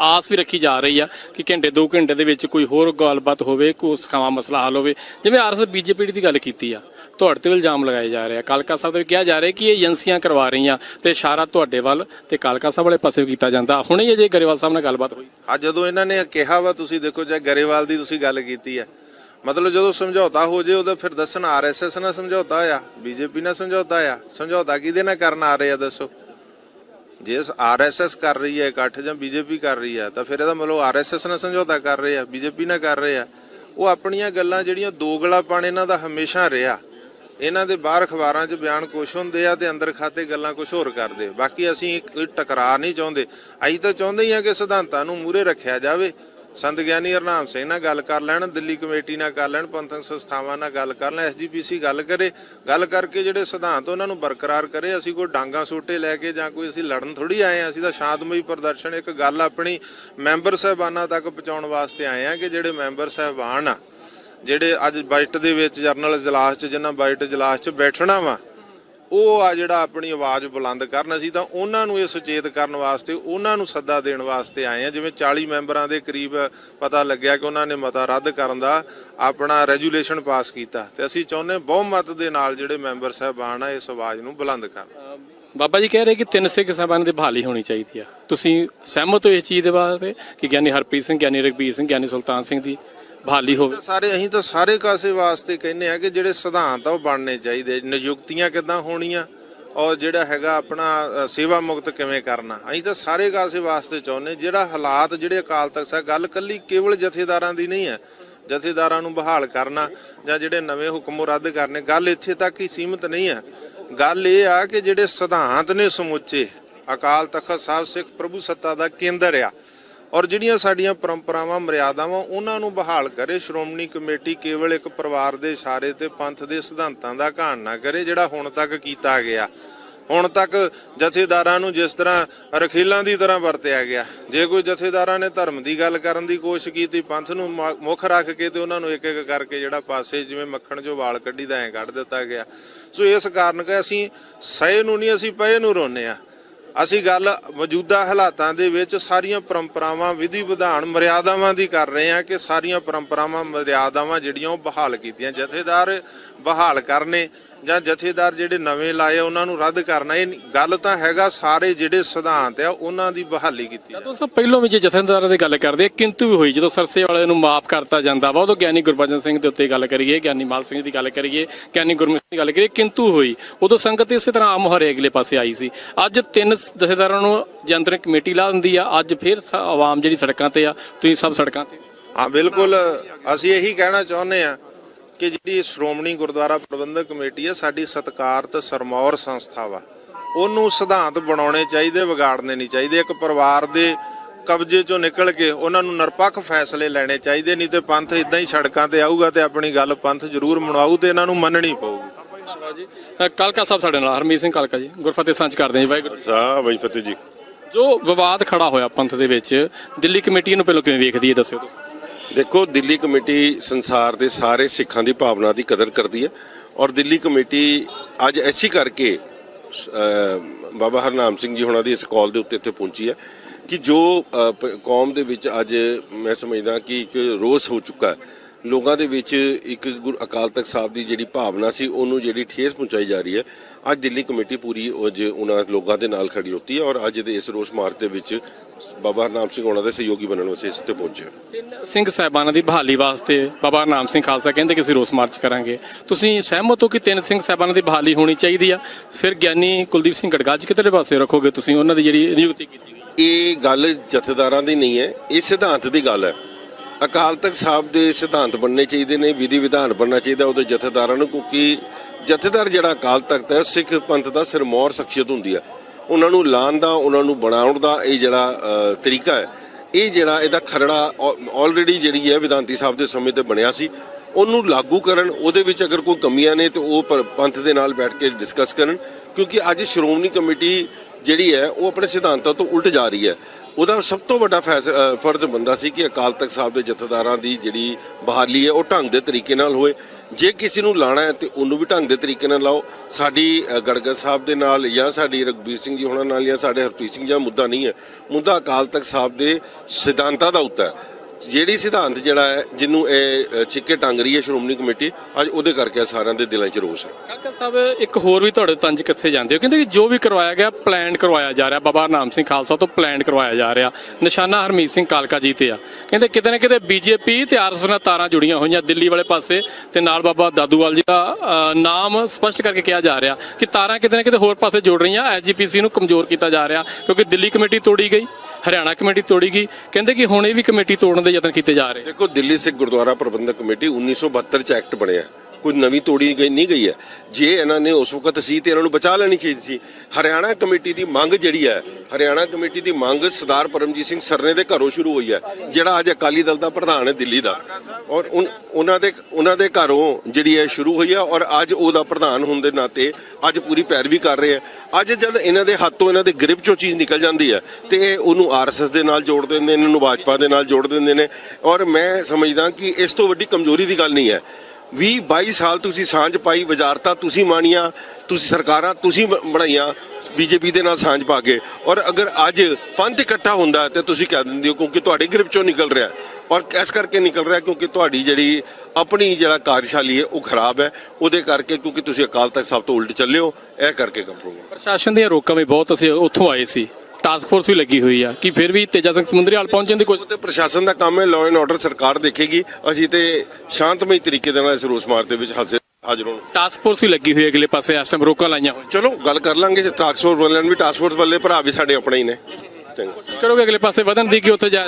ਆਸ ਵੀ ਰੱਖੀ ਜਾ ਰਹੀ ਆ ਕਿ ਘੰਟੇ 2 ਘੰਟੇ ਦੇ ਵਿੱਚ ਕੋਈ ਹੋਰ ਗੱਲਬਾਤ ਹੋਵੇ, ਕੋਈ ਸਖਾਵਾ ਮਸਲਾ ਹੱਲ ਹੋਵੇ। ਜਿਵੇਂ ਆਰਐਸਐਸ ਬੀਜੇਪੀ ਦੀ ਗੱਲ ਕੀਤੀ ਆ, ਤੁਹਾਡੇ ਤੇ ਇਲਜ਼ਾਮ ਲਗਾਏ ਜਾ ਰਹੇ ਆ। ਕਾਲਕਾ ਸਾਹਿਬ ਤੋਂ ਕਿਹਾ ਜਾ ਰਿਹਾ ਕਿ ਇਹ ਏਜੰਸੀਆਂ ਕਰਵਾ ਰਹੀਆਂ ਤੇ ਇਸ਼ਾਰਾ ਤੁਹਾਡੇ ਵੱਲ ਤੇ ਕਾਲਕਾ ਸਾਹਿਬ ਵਾਲੇ ਪਾਸੇ ਵੀ ਕੀਤਾ ਜਾਂਦਾ। ਹੁਣੇ ਹੀ ਅਜੇ ਗਰੇਵਾਲ ਸਾਹਿਬ ਨਾਲ ਗੱਲਬਾਤ ਹੋਈ। ਆ ਜਦੋਂ ਇਹਨਾਂ ਨੇ ਕਿਹਾ ਵਾ, ਤੁਸੀਂ ਦੇਖੋ ਜੇ ਗਰੇਵਾਲ ਦੀ ਤੁਸੀਂ ਗੱਲ ਕੀਤੀ ਹੈ ਮਤਲਬ ਜਦੋਂ ਸਮਝੌਤਾ ਹੋ ਜੇ ਉਹਦਾ ਫਿਰ ਦੱਸਣ ਆਰਐਸਐਸ ਨਾਲ ਸਮਝੌਤਾ ਹੋਇਆ ਬੀਜੇਪੀ ਨਾਲ ਸਮਝੌਤਾ ਹੋਇਆ ਸਮਝੌਤਾ ਕਿਹਦੇ ਨਾਲ ਕਰਨ ਆ ਰਹੇ ਆ, ਦੱਸੋ? ਜੇ ਆਰਐਸਐਸ ਕਰ ਰਹੀ ਹੈ, ਇਕੱਠ ਜਾਂ ਬੀਜੇਪੀ ਕਰ ਰਹੀ ਹੈ, ਤਾਂ ਫਿਰ ਇਹਦਾ ਮਤਲਬ ਆਰਐਸਐਸ ਨਾਲ ਸਮਝੌਤਾ ਕਰ ਰਹੇ ਆ, ਬੀਜੇਪੀ ਨਾਲ ਕਰ ਰਹੇ ਆ। ਉਹ ਆਪਣੀਆਂ ਗੱਲਾਂ ਜਿਹੜੀਆਂ ਦੋਗਲਾਪਣ ਇਹਨਾਂ ਦਾ ਹਮੇਸ਼ਾ ਰਿਹਾ, ਇਹਨਾਂ ਦੇ ਬਾਹਰ ਅਖਬਾਰਾਂ 'ਚ ਬਿਆਨ ਕੁਛ ਹੁੰਦੇ ਆ ਤੇ ਅੰਦਰ ਖਾਤੇ ਗੱਲਾਂ ਕੁਛ ਹੋਰ ਕਰਦੇ ਬਾਕੀ ਅਸੀਂ ਕੋਈ ਟਕਰਾਰ ਨਹੀਂ ਚਾਹੁੰਦੇ। ਅਸੀਂ ਤਾਂ ਚਾਹੁੰਦੇ ਹੀ ਆ ਕਿ ਸਿਧਾਂਤਾਂ ਨੂੰ ਮੂਰੇ ਰੱਖਿਆ ਜਾਵੇ ਸੰਤ ਗਿਆਨੀ ਹਰਨਾਮ ਸਿੰਘ ਨਾਲ ਗੱਲ ਕਰ ਲੈਣ, ਦਿੱਲੀ ਕਮੇਟੀ ਨਾਲ ਕਰ ਲੈਣ, ਪੰਥਕ ਸੰਸਥਾਵਾਂ ਨਾਲ ਗੱਲ ਕਰ ਲੈਣ ਐਸਜੀਪੀਸੀ ਗੱਲ ਕਰੇ, ਗੱਲ ਕਰਕੇ ਜਿਹੜੇ ਸਿਧਾਂਤ ਉਹਨਾਂ ਨੂੰ ਬਰਕਰਾਰ ਕਰੇ, ਅਸੀਂ ਕੋਈ ਡਾਂਗਾ ਸੋਟੇ ਲੈ ਕੇ ਜਾਂ ਕੋਈ ਅਸੀਂ ਲੜਨ ਥੋੜੀ ਆਏ ਆ ਅਸੀਂ ਤਾਂ ਸ਼ਾਂਤਮਈ ਪ੍ਰਦਰਸ਼ਨ, ਇੱਕ ਗੱਲ ਆਪਣੀ ਮੈਂਬਰ ਸਾਹਿਬਾਨਾਂ ਤੱਕ ਪਹੁੰਚਾਉਣ ਵਾਸਤੇ ਆਏ ਆ ਕਿ ਜਿਹੜੇ ਮੈਂਬਰ ਸਾਹਿਬਾਨ ਆ, ਜਿਹੜੇ ਅੱਜ ਬਜਟ ਦੇ ਵਿੱਚ ਜਰਨਲ ਇਜਲਾਸ 'ਚ, ਜਿਨ੍ਹਾਂ ਬਜਟ ਇਜਲਾਸ 'ਚ ਬੈਠਣਾ ਵਾ ਉਹ ਆ ਜਿਹੜਾ ਆਪਣੀ ਆਵਾਜ਼ ਬੁਲੰਦ ਕਰਨ, ਅਸੀਂ ਤਾਂ ਉਹਨਾਂ ਨੂੰ ਇਹ ਸੁਚੇਤ ਕਰਨ ਵਾਸਤੇ, ਉਹਨਾਂ ਨੂੰ ਸੱਦਾ ਦੇਣ ਵਾਸਤੇ ਆਏ ਆ ਜਿਵੇਂ 40 ਮੈਂਬਰਾਂ ਦੇ ਕਰੀਬ ਪਤਾ ਲੱਗਿਆ ਕਿ ਉਹਨਾਂ ਨੇ ਮਤਾ ਰੱਦ ਕਰਨ ਦਾ ਆਪਣਾ ਰੈਜੂਲੇਸ਼ਨ ਪਾਸ ਕੀਤਾ। ਤੇ ਅਸੀਂ ਚਾਹੁੰਦੇ ਬਹੁਮਤ ਦੇ ਨਾਲ ਜਿਹੜੇ ਮੈਂਬਰ ਸਾਹਿਬਾਨ ਆ, ਇਸ ਆਵਾਜ਼ ਨੂੰ ਬੁਲੰਦ ਕਰਨ। ਬਾਬਾ ਜੀ ਕਹਿ ਰਹੇ ਕਿ ਤਿੰਨ ਸਿੱਖ ਸਾਹਿਬਾਨ ਦੀ ਬਹਾਲੀ ਹੋਣੀ ਚਾਹੀਦੀ ਆ। ਤੁਸੀਂ ਸਹਿਮਤ ਹੋ ਇਸ ਚੀਜ਼ ਦੇ ਬਾਰੇ ਕਿ ਗਿਆਨੀ ਹਰਪ੍ਰੀਤ ਸਿੰਘ, ਗਿਆਨੀ ਰਘਬੀਰ ਸਿੰਘ, ਗਿਆਨੀ ਸੁਲਤਾਨ ਸਿੰਘ ਦੀ? ਬਹਾਲੀ ਹੋਵੇ। ਸਾਰੇ ਅਸੀਂ ਤਾਂ ਸਾਰੇ ਕਾਸੇ ਵਾਸਤੇ ਕਹਿੰਦੇ ਆ ਕਿ ਜਿਹੜੇ ਸਿਧਾਂਤ ਆ ਉਹ ਬਣਨੇ ਚਾਹੀਦੇ। ਨਿਯੁਕਤੀਆਂ ਕਿੱਦਾਂ ਹੋਣੀਆਂ ਔਰ ਜਿਹੜਾ ਹੈਗਾ ਆਪਣਾ ਸੇਵਾ ਮੁਕਤ ਕਿਵੇਂ ਕਰਨਾ। ਅਸੀਂ ਤਾਂ ਸਾਰੇ ਕਾਸੇ ਵਾਸਤੇ ਚਾਹੁੰਦੇ ਜਿਹੜਾ ਹਾਲਾਤ ਜਿਹੜੇ ਅਕਾਲ ਤਖਤ ਸਾਹਿਬ, ਗੱਲ ਕੱਲੀ ਕੇਵਲ ਜਥੇਦਾਰਾਂ ਦੀ ਨਹੀਂ ਹੈ। ਜਥੇਦਾਰਾਂ ਨੂੰ ਬਹਾਲ ਕਰਨਾ ਜਾਂ ਜਿਹੜੇ ਨਵੇਂ ਹੁਕਮ ਰੱਦ ਕਰਨੇ, ਗੱਲ ਇੱਥੇ ਤੱਕ ਹੀ ਸੀਮਿਤ ਨਹੀਂ ਹੈ। ਗੱਲ ਇਹ ਆ ਕਿ ਜਿਹੜੇ ਸਿਧਾਂਤ ਨੇ ਸਮੁੱਚੇ, ਅਕਾਲ ਤਖਤ ਸਾਹਿਬ ਸਿੱਖ ਪ੍ਰਭੂ ਸੱਤਾ ਦਾ ਕੇਂਦਰ ਆ। ਔਰ ਜਿਹੜੀਆਂ ਸਾਡੀਆਂ ਪਰੰਪਰਾਵਾਂ, ਮਰਿਆਦਾਵਾਂ, ਉਹਨਾਂ ਨੂੰ ਬਹਾਲ ਕਰੇ, ਸ਼੍ਰੋਮਣੀ ਕਮੇਟੀ ਕੇਵਲ ਇੱਕ ਪਰਿਵਾਰ ਦੇ ਇਸ਼ਾਰੇ ਤੇ ਪੰਥ ਦੇ ਸਿਧਾਂਤਾਂ ਦਾ ਘਾਣ ਨਾ ਕਰੇ, ਜਿਹੜਾ ਹੁਣ ਤੱਕ ਕੀਤਾ ਗਿਆ। ਹੁਣ ਤੱਕ ਜਥੇਦਾਰਾਂ ਨੂੰ ਜਿਸ ਤਰ੍ਹਾਂ ਰਖੀਲਾਂ ਦੀ ਤਰ੍ਹਾਂ ਵਰਤਿਆ ਗਿਆ। ਜੇ ਕੋਈ ਜਥੇਦਾਰਾਂ ਨੇ ਧਰਮ ਦੀ ਗੱਲ ਕਰਨ ਦੀ ਕੋਸ਼ਿਸ਼ ਕੀਤੀ, ਪੰਥ ਨੂੰ ਮੁੱਖ ਰੱਖ ਕੇ ਤੇ ਉਹਨਾਂ ਨੂੰ ਇੱਕ ਇੱਕ ਕਰਕੇ ਜਿਹੜਾ ਪਾਸੇ ਜਿਵੇਂ ਮੱਖਣ ਜੋ ਵਾਲ ਕੱਢੀ ਦਾ ਐ ਕੱਢ ਦਿੱਤਾ ਗਿਆ। ਸੋ ਇਸ ਕਾਰਨ ਕਿ ਅਸੀਂ ਸਹੇ ਨੂੰ ਨਹੀਂ, ਅਸੀਂ ਪਏ ਨੂੰ ਰੋਨੇ ਆ ਅਸੀਂ ਗੱਲ ਮੌਜੂਦਾ ਹਾਲਾਤਾਂ ਦੇ ਵਿੱਚ ਸਾਰੀਆਂ ਪਰੰਪਰਾਵਾਂ, ਵਿਧੀ ਵਿਧਾਨ ਮਰਿਆਦਾਵਾਂ ਦੀ ਕਰ ਰਹੇ ਹਾਂ ਕਿ ਸਾਰੀਆਂ ਪਰੰਪਰਾਵਾਂ, ਮਰਿਆਦਾਵਾਂ ਜਿਹੜੀਆਂ ਉਹ ਬਹਾਲ ਕੀਤੀਆਂ, ਜਥੇਦਾਰ ਬਹਾਲ ਕਰਨੇ। ਜਾਂ ਜਥੇਦਾਰ ਜਿਹੜੇ ਨਵੇਂ ਲਾਏ ਉਹਨਾਂ ਨੂੰ ਰੱਦ ਕਰਨਾ ਇਹ ਗੱਲ ਤਾਂ ਹੈਗਾ ਸਾਰੇ ਜਿਹੜੇ ਸਿਧਾਂਤ ਆ ਉਹਨਾਂ ਦੀ ਬਹਾਲੀ ਕੀਤੀ ਜਾਵੇ। ਦੋਸਤੋ ਪਹਿਲੋਂ ਵੀ ਜੇ ਜਥੇਦਾਰਾਂ ਦੀ ਗੱਲ ਕਰਦੇ ਆ ਕਿੰਤੂ ਵੀ ਹੋਈ ਜਦੋਂ ਸਰਸੇ ਵਾਲੇ ਨੂੰ ਮਾਫ ਕਰਤਾ ਜਾਂਦਾ ਵਾ ਉਦੋਂ ਗਿਆਨੀ ਗੁਰਬਚਨ ਸਿੰਘ ਦੇ ਉੱਤੇ ਗੱਲ ਕਰੀਏ ਗਿਆਨੀ ਮਾਲ ਸਿੰਘ ਦੀ ਗੱਲ ਕਰੀਏ ਗਿਆਨੀ ਗੁਰਮੁਖ ਦੀ ਗੱਲ ਕਰੀਏ ਕਿੰਤੂ ਹੋਈ ਉਦੋਂ ਸੰਗਤ ਇਸੇ ਤਰ੍ਹਾਂ ਆਮ ਹਰੇ ਅਗਲੇ ਪਾਸੇ ਆਈ ਸੀ ਅੱਜ ਤਿੰਨ ਜਥੇਦਾਰਾਂ ਨੂੰ ਜੰਤਰਿਕ ਕਮੇਟੀ ਲਾ ਦਿੰਦੀ ਆ ਅੱਜ ਫਿਰ ਆਵਾਮ ਜਿਹੜੀ ਸੜਕਾਂ ਤੇ ਆ ਤੁਸੀਂ ਸਭ ਸੜਕਾਂ ਤੇ ਹਾਂ ਬਿਲਕੁਲ ਅਸੀਂ ਇਹੀ ਕਹਿਣਾ ਚਾਹੁੰਦੇ ਆ ਕਿ ਜਿਹੜੀ ਸ਼੍ਰੋਮਣੀ ਗੁਰਦੁਆਰਾ ਪ੍ਰਬੰਧਕ ਕਮੇਟੀ ਹੈ ਸਾਡੀ ਸਤਿਕਾਰਤ ਸਰਮੌਰ ਸੰਸਥਾ ਵਾ। ਉਹਨੂੰ ਸਿਧਾਂਤ ਬਣਾਉਣੇ ਚਾਹੀਦੇ ਵਿਗਾੜਨੇ ਨਹੀਂ ਚਾਹੀਦੇ। ਇੱਕ ਪਰਿਵਾਰ ਦੇ ਕਬਜ਼ੇ ਚੋਂ ਨਿਕਲ ਕੇ ਉਹਨਾਂ ਨੂੰ ਨਿਰਪੱਖ ਫੈਸਲੇ ਲੈਣੇ ਚਾਹੀਦੇ ਨਹੀਂ ਤੇ ਪੰਥ ਇਦਾਂ ਹੀ ਸੜਕਾਂ ਤੇ ਆਊਗਾ ਤੇ ਆਪਣੀ ਗੱਲ ਪੰਥ ਜ਼ਰੂਰ ਮਨਾਊ ਤੇ ਇਹਨਾਂ ਨੂੰ ਮੰਨਣੀ ਪਊਗੀ। ਧੰਨਵਾਦ ਜੀ ਕਾਲਕਾ ਸਾਹਿਬ ਸਾਡੇ ਨਾਲ ਹਰਮੀਤ ਸਿੰਘ ਕਾਲਕਾ ਜੀ। ਗੁਰਫਤਿਹ ਸਾਂਝ ਕਰਦੇ ਜੀ ਵਾਹਿਗੁਰੂ ਸਾਹਿਬ ਬਾਈ ਫਤਿਹ ਜੀ। ਜੋ ਵਿਵਾਦ ਖੜਾ ਹੋਇਆ ਪੰਥ ਦੇ ਵਿੱਚ ਦਿੱਲੀ ਕਮੇਟੀ ਨੂੰ ਪਹਿਲਾਂ ਕਿਵੇਂ ਵੇਖਦੀ ਹੈ ਦੱਸਿਓ ਤੁਸੀਂ। ਦੇਖੋ, ਦਿੱਲੀ ਕਮੇਟੀ ਸੰਸਾਰ ਦੇ ਸਾਰੇ ਸਿੱਖਾਂ ਦੀ ਭਾਵਨਾ ਦੀ ਕਦਰ ਕਰਦੀ ਹੈ ਔਰ ਦਿੱਲੀ ਕਮੇਟੀ ਅੱਜ ਐਸੀ ਕਰਕੇ ਬਾਬਾ ਹਰਨਾਮ ਸਿੰਘ ਜੀ ਹੁਣਾਂ ਦੀ ਇਸ ਕਾਲ ਦੇ ਉੱਤੇ ਇੱਥੇ ਪਹੁੰਚੀ ਹੈ ਕਿ ਜੋ ਕੌਮ ਦੇ ਵਿੱਚ ਅੱਜ ਮੈਂ ਸਮਝਦਾ ਕਿ ਇੱਕ ਰੋਸ ਹੋ ਚੁੱਕਾ ਲੋਕਾਂ ਦੇ ਵਿੱਚ ਇੱਕ ਗੁਰ ਅਕਾਲ ਤਖਤ ਸਾਹਿਬ ਦੀ ਜਿਹੜੀ ਭਾਵਨਾ ਸੀ, ਉਹਨੂੰ ਜਿਹੜੀ ਠੇਸ ਪਹੁੰਚਾਈ ਜਾ ਰਹੀ ਹੈ। ਅੱਜ ਦਿੱਲੀ ਕਮੇਟੀ ਪੂਰੀ ਅੱਜ ਉਹਨਾਂ ਲੋਕਾਂ ਦੇ ਨਾਲ ਖੜੀ ਹੋਤੀ ਹੈ ਔਰ ਅੱਜ ਦੇ ਇਸ ਰੋਸ ਮਾਰਚ ਦੇ ਵਿੱਚ ਬਾਬਾ ਹਰਨਾਮ ਸਿੰਘ ਹੋਣਾ ਦੇ ਸਹਿਯੋਗੀ ਬਣਨ ਵਾਸਤੇ ਇਸ ਤੇ ਪਹੁੰਚੇ ਤਿੰਨ ਸਿੰਘ ਸਾਹਿਬਾਨਾਂ ਦੀ ਬਹਾਲੀ ਵਾਸਤੇ ਬਾਬਾ ਨਾਮ ਸਿੰਘ ਖਾਲਸਾ ਕਹਿੰਦੇ ਕਿ ਅਸੀਂ ਰੋਸ ਮਾਰਚ ਕਰਾਂਗੇ। ਤੁਸੀਂ ਸਹਿਮਤ ਹੋ ਕਿ ਤਿੰਨ ਸਿੰਘ ਸਾਹਿਬਾਨਾਂ ਦੀ ਬਹਾਲੀ ਹੋਣੀ ਚਾਹੀਦੀ ਆ? ਫਿਰ ਗਿਆਨੀ ਕੁਲਦੀਪ ਸਿੰਘ ਗੜਗੱਜ ਕਿਤੇ ਪਾਸੇ ਰੱਖੋਗੇ ਤੁਸੀਂ? ਉਹਨਾਂ ਦੀ ਜਿਹੜੀ ਨਿਯੁਕਤੀ ਕੀਤੀ ਇਹ ਗੱਲ ਜਥੇਦਾਰਾਂ ਦੀ ਨਹੀਂ ਹੈ ਇਹ ਸਿਧਾਂਤ ਦੀ ਗੱਲ ਹੈ। ਅਕਾਲ ਤਖਤ ਸਾਹਿਬ ਦੇ ਸਿਧਾਂਤ ਬਣਨੇ ਚਾਹੀਦੇ ਨੇ ਵਿਧੀ ਵਿਧਾਨ ਬਣਨਾ ਚਾਹੀਦਾ ਉਹਦੇ ਜਥੇਦਾਰਾਂ ਨੂੰ ਕਿਉਂਕਿ ਜਥੇਦਾਰ ਜਿਹੜਾ ਅਕਾਲ ਤਖਤ ਹੈ ਸਿੱਖ ਪੰਥ ਦਾ ਸਿਰਮੌਰ ਸ਼ਖਸੀਅਤ ਹੁੰਦੀ ਹੈ। ਉਹਨਾਂ ਨੂੰ ਲਾਣ ਦਾ, ਉਹਨਾਂ ਨੂੰ ਬਣਾਉਣ ਦਾ ਇਹ ਜਿਹੜਾ ਤਰੀਕਾ ਹੈ, ਇਹ ਜਿਹੜਾ ਇਹਦਾ ਖਰੜਾ ਆਲਰੇਡੀ ਜਿਹੜੀ ਹੈ ਵਿਧਾਂਤੀ ਸਾਹਿਬ ਦੇ ਸਮੇਂ ਤੇ ਬਣਿਆ ਸੀ, ਉਹਨੂੰ ਲਾਗੂ ਕਰਨ, ਉਹਦੇ ਵਿੱਚ ਅਗਰ ਕੋਈ ਕਮੀਆਂ ਨੇ ਤੇ ਉਹ ਪਰ- ਪੰਥ ਦੇ ਨਾਲ ਬੈਠ ਕੇ ਡਿਸਕਸ ਕਰਨ, ਕਿਉਂਕਿ ਅੱਜ ਸ਼੍ਰੋਮਣੀ ਕਮੇਟੀ ਜਿਹੜੀ ਹੈ, ਉਹ ਆਪਣੇ ਸਿਧਾਂਤਾਂ ਤੋਂ ਉਲਟ ਜਾ ਰਹੀ ਹੈ। ਉਹਦਾ ਸਭ ਤੋਂ ਵੱਡਾ ਫੈਸ- ਫਰਜ਼ ਬੰਦਾ ਸੀ ਕਿ ਅਕਾਲ ਤਖਤ ਸਾਹਿਬ ਦੇ ਜਥੇਦਾਰਾਂ ਦੀ ਜਿਹੜੀ ਬਹਾਲੀ ਹੈ, ਉਹ ਢੰਗ ਦੇ ਤਰੀਕੇ ਨਾਲ ਹੋਏ। ਜੇ ਕਿਸੇ ਨੂੰ ਲਾਣਾ ਹੈ ਤੇ ਉਹਨੂੰ ਵੀ ਢੰਗ ਦੇ ਤਰੀਕੇ ਨਾਲ ਲਾਓ। ਸਾਡੀ ਅ, ਗੜਗੜ ਸਾਹਿਬ ਦੇ ਨਾਲ ਜਾਂ ਸਾਡੀ ਰਘਬੀਰ ਸਿੰਘ ਜੀ ਹੋਣਾ ਨਾਲ ਜਾਂ ਸਾਡੇ ਹਰਪ੍ਰੀਤ ਸਿੰਘ ਜੀ ਦਾ ਮੁੱਦਾ ਨਹੀਂ ਹੈ। ਮੁੱਦਾ ਅਕਾਲ ਤਖਤ ਸਾਹਿਬ ਦੇ ਸਿਧਾਂਤਾਂ ਦਾ ਉੱਤਾ ਹੈ। ਜਿਹੜੀ ਸਿਧਾਂਤ ਜਿਹੜਾ ਹੈ ਜਿਹਨੂੰ ਇਹ ਅ, ਟੰਗ ਰਹੀ ਹੈ ਸ਼੍ਰੋਮਣੀ ਕਮੇਟੀ ਅੱਜ ਉਹਦੇ ਕਰਕੇ ਸਾਰਿਆਂ ਦੇ ਦਿਲਾਂ 'ਚ ਰੋਸ ਹੈ। ਕਾਕਾ ਸਾਹਿਬ ਇੱਕ ਹੋਰ ਵੀ ਤੁਹਾਡੇ ਤੰਜ ਕੱਸੇ ਜਾਂਦੇ ਹੋ? ਕਹਿੰਦੇ ਕਿ ਜੋ ਵੀ ਕਰਵਾਇਆ ਗਿਆ ਪਲਾਨ ਕਰਵਾਇਆ ਜਾ ਰਿਹਾ। ਬਾਬਾ ਹਰਨਾਮ ਸਿੰਘ ਖਾਲਸਾ ਤੋਂ ਪਲਾਨ ਕਰਵਾਇਆ ਜਾ ਰਿਹਾ। ਨਿਸ਼ਾਨਾ ਹਰਮੀਤ ਸਿੰਘ ਕਾਲਕਾ ਜੀ ਤੇ ਆ। ਕਹਿੰਦੇ ਕਿਤੇ ਨਾ ਕਿਤੇ ਬੀਜੇਪੀ ਤੇ ਆਰਐਸਐਸ ਨਾਲ ਤਾਰਾਂ ਜੁੜੀਆਂ ਹੋਈਆਂ ਦਿੱਲੀ ਵਾਲੇ ਪਾਸੇ ਤੇ ਨਾਲ ਬਾਬਾ ਦਾਦੂਵਾਲ ਜੀ ਦਾ ਨਾਮ ਸਪਸ਼ਟ ਕਰਕੇ ਕਿਹਾ ਜਾ ਰਿਹਾ ਕਿ ਤਾਰਾਂ ਕਿਤੇ ਨਾ ਕਿਤੇ ਹੋਰ ਪਾਸੇ ਜੁੜ ਰਹੀਆਂ। ਐਸਜੀਪੀਸੀ ਨੂੰ ਕਮਜ਼ੋਰ ਕੀਤਾ ਜਾ ਰਿਹਾ ਕਿਉਂਕਿ ਦਿੱਲੀ ਕਮੇਟੀ ਤੋੜੀ ਗਈ। ਹਰਿਆਣਾ ਕਮੇਟੀ ਤੋੜੀ ਗਈ। ਕਹਿੰਦੇ ਕਿ ਹੁਣ ਇਹ ਵੀ ਕਮੇਟੀ ਤੋੜਨ ਦੇ ਯਤਨ ਕੀਤੇ ਜਾ ਰਹੇ। ਦੇਖੋ, ਦਿੱਲੀ ਸਿੱਖ ਗੁਰਦੁਆਰਾ ਪ੍ਰਬੰਧਕ ਕਮੇਟੀ 1972 ਚ ਐਕਟ ਬਣਿਆ। ਕੋਈ ਨਵੀਂ ਤੋੜੀ ਗਈ ਨਹੀਂ ਗਈ ਹੈ। ਜੇ ਇਹਨਾਂ ਨੇ ਉਸ ਵਕਤ ਸੀ ਤੇ ਇਹਨਾਂ ਨੂੰ ਬਚਾ ਲੈਣੀ ਚਾਹੀਦੀ ਸੀ। ਹਰਿਆਣਾ ਕਮੇਟੀ ਦੀ ਮੰਗ ਜਿਹੜੀ ਹੈ, ਹਰਿਆਣਾ ਕਮੇਟੀ ਦੀ ਮੰਗ ਸਰਦਾਰ ਪਰਮਜੀਤ ਸਿੰਘ ਸਰਨੇ ਦੇ ਘਰੋਂ ਸ਼ੁਰੂ ਹੋਈ ਹੈ, ਜਿਹੜਾ ਅੱਜ ਅਕਾਲੀ ਦਲ ਦਾ ਪ੍ਰਧਾਨ ਹੈ ਦਿੱਲੀ ਦਾ। ਔਰ ਉਹਨਾਂ ਦੇ ਉਹਨਾਂ ਦੇ ਘਰੋਂ ਜਿਹੜੀ ਹੈ ਸ਼ੁਰੂ ਹੋਈ ਹੈ ਔਰ ਅੱਜ ਉਹਦਾ ਪ੍ਰਧਾਨ ਹੋਣ ਦੇ ਨਾਤੇ ਅੱਜ ਪੂਰੀ ਪੈਰਵੀ ਕਰ ਰਹੇ ਹੈ। ਅੱਜ ਜਦ ਇਹਨਾਂ ਦੇ ਹੱਥੋਂ ਇਹਨਾਂ ਦੇ ਗ੍ਰਿਪ ਚੋਂ ਚੀਜ਼ ਨਿਕਲ ਜਾਂਦੀ ਹੈ, ਤੇ ਇਹ ਉਹਨੂੰ ਆਰਐਸਐਸ ਦੇ ਨਾਲ ਜੋੜ ਦਿੰਦੇ ਨੇ, ਇਹਨੂੰ ਭਾਜਪਾ ਦੇ ਨਾਲ ਜੋੜ ਦਿੰਦੇ ਨੇ। ਔਰ ਮੈਂ ਸਮਝਦਾ ਕਿ ਇਸ ਤੋਂ ਵੱਡੀ ਕਮਜ਼ੋਰੀ ਦੀ ਗੱਲ ਨਹੀਂ ਹੈ। 20 22 ਸਾਲ ਤੁਸੀਂ ਸਾਂਝ ਪਾਈ, ਵਜ਼ਾਰਤਾਂ ਤੁਸੀਂ ਮਾਣੀਆਂ, ਤੁਸੀਂ ਸਰਕਾਰਾਂ ਤੁਸੀਂ ਬ- ਬਣਾਈਆਂ, ਬੀਜੇਪੀ ਦੇ ਨਾਲ ਸਾਂਝ ਪਾ ਕੇ। ਔਰ ਅਗਰ ਅੱਜ ਪੰਥ ਇਕੱਠਾ ਹੁੰਦਾ ਤੇ ਤੁਸੀਂ ਕਹਿ ਦਿੰਦੇ ਹੋ ਕਿਉਂਕਿ ਤੁਹਾਡੇ ਗ੍ਰਿਪ ਚੋਂ ਨਿਕਲ ਰਿਹਾ ਔਰ ਇਸ ਕਰਕੇ ਨਿਕਲ ਰਿਹਾ ਕਿਉਂਕਿ ਤੁਹਾਡੀ ਜਿਹੜੀ ਆਪਣੀ ਜਿਹੜਾ ਕਾਰਜਸ਼ਾਲੀ ਹੈ, ਉਹ ਖਰਾਬ ਹੈ। ਉਹਦੇ ਕਰਕੇ ਕਿਉਂਕਿ ਤੁਸੀਂ ਅਕਾਲ ਤਖਤ ਸਾਹਿਬ ਤੋਂ ਉਲਟ ਚੱਲੇ ਹੋ। ਇਹ ਕਰਕੇ ਕੰਪਰੋਮ ਪ੍ਰਸ਼ਾਸਨ ਦੀਆਂ ਰੋਕਾਂ ਵੀ ਬਹੁਤ ਅਸੀਂ ਉੱਥੋਂ ਆਏ ਸੀ। ਟਾਸਕ ਫੋਰਸ ਵੀ ਲੱਗੀ ਹੋਈ ਆ ਕਿ ਫਿਰ ਵੀ ਤੇਜਾ ਸਿੰਘ ਸਮੁੰਦਰੀ ਹਾਲ ਪਹੁੰਚਣ ਦੀ ਕੋਸ਼ਿਸ਼ ਤੇ ਪ੍ਰਸ਼ਾਸਨ ਦਾ ਕੰਮ ਹੈ ਲਾਅ ਐਂਡ ਆਰਡਰ ਸਰਕਾਰ ਦੇਖੇਗੀ। ਅਸੀਂ ਤੇ ਸ਼ਾਂਤਮਈ ਤਰੀਕੇ ਦੇ ਨਾਲ ਇਸ ਰੋਸ ਮਾਰ ਦੇ ਵਿੱਚ ਹਾਜ਼ਰ ਹਾਜ਼ਰ ਹੋਣ। ਟਾਸਕ ਫੋਰਸ ਵੀ ਲੱਗੀ ਹੋਈ ਹੈ ਅਗਲੇ ਪਾਸੇ ਇਸ ਟਾਈਮ ਰੋਕਾਂ ਲਾਈਆਂ ਹੋਈਆਂ। ਚਲੋ ਗੱਲ ਕਰ ਲਾਂਗੇ। ਜੇ ਟਾਸਕ ਫੋਰਸ ਵਾਲਿਆਂ ਵੀ ਟਾਸਕ ਫੋਰਸ ਵਾਲੇ ਭਰਾ ਵੀ ਸਾਡੇ ਆਪਣੇ ਹੀ ਨੇ। ਕਰੋਗੇ ਅਗਲੇ ਪਾਸੇ ਵਧਣ ਦੀ ਕਿ ਉੱਥੇ ਜਾ